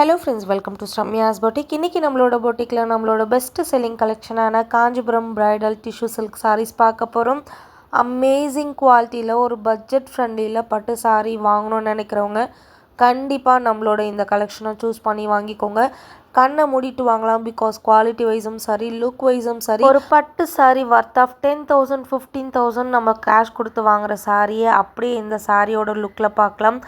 Hello friends welcome to Sramya's boutique இன்றைக்கி நம்மளோட பொட்டிக்கில் நம்மளோட best selling கலெக்ஷனான Kanchipuram bridal tissue silk sarees பார்க்க போகிறோம் அமேசிங் குவாலிட்டியில் ஒரு பட்ஜெட் ஃப்ரெண்ட்லியில் பட்டு சாரீ வாங்கணும்னு நினைக்கிறவங்க கண்டிப்பாக நம்மளோட இந்த கலெக்ஷனை சூஸ் பண்ணி வாங்கிக்கோங்க. கண்ணை மூடிட்டு வாங்கலாம் பிகாஸ் குவாலிட்டி வைஸும் சரி லுக் வைஸும் சரி. ஒரு பட்டு saree worth of ten thousand fifteen thousand நம்ம கேஷ் கொடுத்து வாங்குற சாரியை அப்படியே இந்த சாரியோட லுக்கில் பார்க்கலாம்.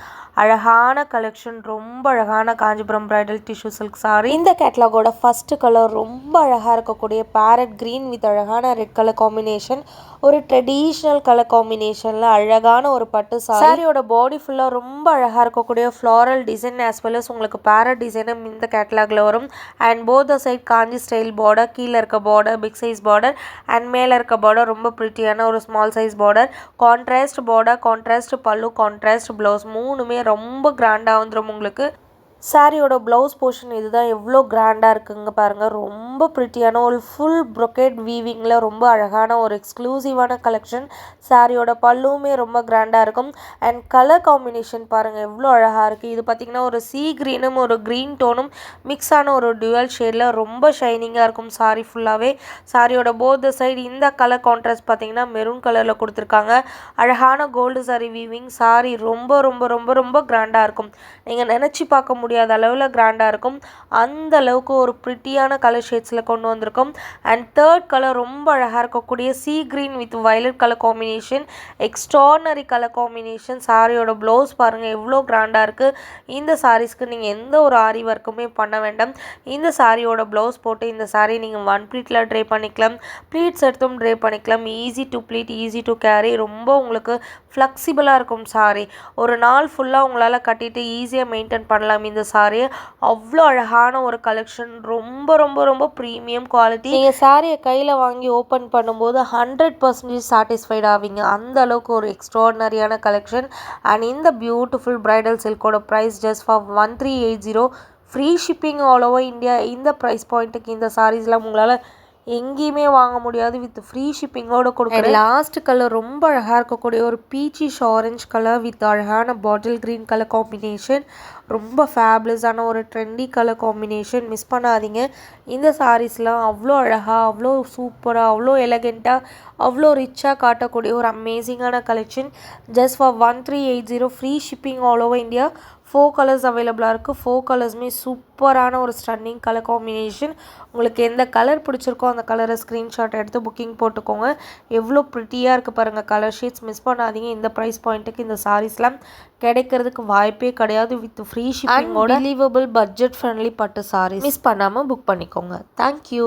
அழகான கலெக்ஷன் ரொம்ப அழகான Kanchipuram bridal tissue silk saree. இந்த கேட்லாகோட ஃபர்ஸ்ட் கலர் ரொம்ப அழகாக இருக்கக்கூடிய பேரட் green வித் அழகான ரெட் கலர் காம்பினேஷன் ஒரு ட்ரெடிஷ்னல் கலர் காம்பினேஷனில் அழகான ஒரு பட்டு சாரியோட பாடி ஃபுல்லாக ரொம்ப அழகாக இருக்கக்கூடிய floral design as well as உங்களுக்கு பேரட் டிசைனும் இந்த கேட்லாகில் வரும். And both the side Kanchi style border கீழே இருக்க border big size border and மேலே இருக்க பார்டர் ரொம்ப ப்ரிட்டியான ஒரு small size border contrast border contrast pallu contrast blouse மூணுமே ரொம்ப கிராண்டாக வந்துடும் உங்களுக்கு. சாரியோட ப்ளவுஸ் போர்ஷன் இதுதான் எவ்வளோ கிராண்டாக இருக்குங்க பாருங்கள் ரொம்ப ப்ரிட்டியான ஒரு ஃபுல் ப்ரொக்கேட் வீவிங்கில் ரொம்ப அழகான ஒரு எக்ஸ்க்ளூசிவான கலெக்ஷன் சாரியோட பல்லுவுமே ரொம்ப கிராண்டாக இருக்கும். அண்ட் கலர் காம்பினேஷன் பாருங்கள் எவ்வளோ அழகாக இருக்குது இது பார்த்திங்கன்னா ஒரு சீ க்ரீனும் ஒரு க்ரீன் டோனும் மிக்ஸ் ஆன ஒரு டுவல் ஷேடில் ரொம்ப ஷைனிங்காக இருக்கும் சாரி ஃபுல்லாகவே சாரியோட போத் சைடு இந்த கலர் கான்ட்ராஸ்ட் பார்த்திங்கன்னா மெரூன் கலரில் கொடுத்துருக்காங்க. அழகான கோல்டு சாரி வீவிங் சாரி ரொம்ப ரொம்ப ரொம்ப ரொம்ப கிராண்டாக இருக்கும். நீங்கள் நினச்சி பார்க்க முடியும். முடியாத அளவில் கிராண்டாக இருக்கும். அந்த அளவுக்கு ஒரு ப்ரிட்டியான கலர் ஷேட்ஸில் கொண்டு வந்திருக்கும். அண்ட் தேர்ட் கலர் ரொம்ப அழகாக இருக்கக்கூடிய sea green with violet colour combination extraordinary colour combination சாரியோட ப்ளவுஸ் பாருங்கள் எவ்வளோ கிராண்டாக இருக்குது இந்த சாரீஸ்க்கு நீங்கள் எந்த ஒரு ஆரி ஒர்க்குமே பண்ண வேண்டாம். இந்த சாரியோட ப்ளவுஸ் போட்டு இந்த சாரீ நீங்கள் ஒன் ப்ளீட்டில் ட்ரே பண்ணிக்கலாம். ப்ளீட்ஸ் எடுத்தும் ட்ரே பண்ணிக்கலாம். Easy to pleat easy to carry ரொம்ப உங்களுக்கு ஃப்ளெக்சிபிளாக இருக்கும் சாரி ஒரு நாள் ஃபுல்லாக உங்களால் கட்டிட்டு ஈஸியாக மெயின்டைன் பண்ணலாம். இந்த சாரியை அவ்வளோ அழகான ஒரு கலெக்ஷன் ரொம்ப ரொம்ப ரொம்ப ப்ரீமியம் குவாலிட்டி நீங்கள் சாரியை கையில் வாங்கி ஓப்பன் பண்ணும்போது ஹண்ட்ரட் பர்சன்டேஜ் சாட்டிஸ்ஃபைட் ஆவீங்க. அந்த அளவுக்கு ஒரு எக்ஸ்ட்ராடனரியான கலெக்ஷன் அண்ட் இந்த beautiful bridal சில்கோட price just for one three eight zero free shipping all over India இந்த ப்ரைஸ் பாயிண்ட்டுக்கு இந்த சாரீஸ்லாம் உங்களால் எங்கேயுமே வாங்க முடியாது. வித் ஃப்ரீ ஷிப்பிங்கோட கொடுக்குறேன் லாஸ்ட் கலர் ரொம்ப அழகாக இருக்கக்கூடிய ஒரு பீச்சிஷ் ஆரஞ்சு கலர் வித் அழகான பாட்டில் க்ரீன் கலர் காம்பினேஷன் ரொம்ப ஃபேப்லஸான ஒரு ட்ரெண்டி கலர் காம்பினேஷன் மிஸ் பண்ணாதீங்க. இந்த சாரீஸ்லாம் அவ்வளோ அழகாக அவ்வளோ சூப்பராக அவ்வளோ எலகெண்ட்டாக அவ்வளோ ரிச்சாக காட்டக்கூடிய ஒரு அமேசிங்கான collection just for one three eight zero free shipping all over India four colours அவைலபிளாக இருக்குது ஃபோர் கலர்ஸுமே சூப்பரான ஒரு ஸ்டன்னிங் கலர் காம்பினேஷன் உங்களுக்கு எந்த கலர் பிடிச்சிருக்கோ அந்த கலரை ஸ்க்ரீன்ஷாட் எடுத்து புக்கிங் போட்டுக்கோங்க. எவ்வளோ ப்ரிட்டியாக இருக்குது பாருங்கள் கலர் ஷீட்ஸ் மிஸ் பண்ணாதீங்க. இந்த ப்ரைஸ் பாயிண்ட்டுக்கு இந்த சாரீஸ்லாம் கிடைக்கிறதுக்கு வாய்ப்பே கிடையாது வித் ஃப்ரீ ஷிப்பிங்கோட பிலீவபிள் பட்ஜெட் ஃப்ரெண்ட்லி பட்டு சாரீஸ் மிஸ் பண்ணாமல் புக் பண்ணிக்கோங்க. Thank you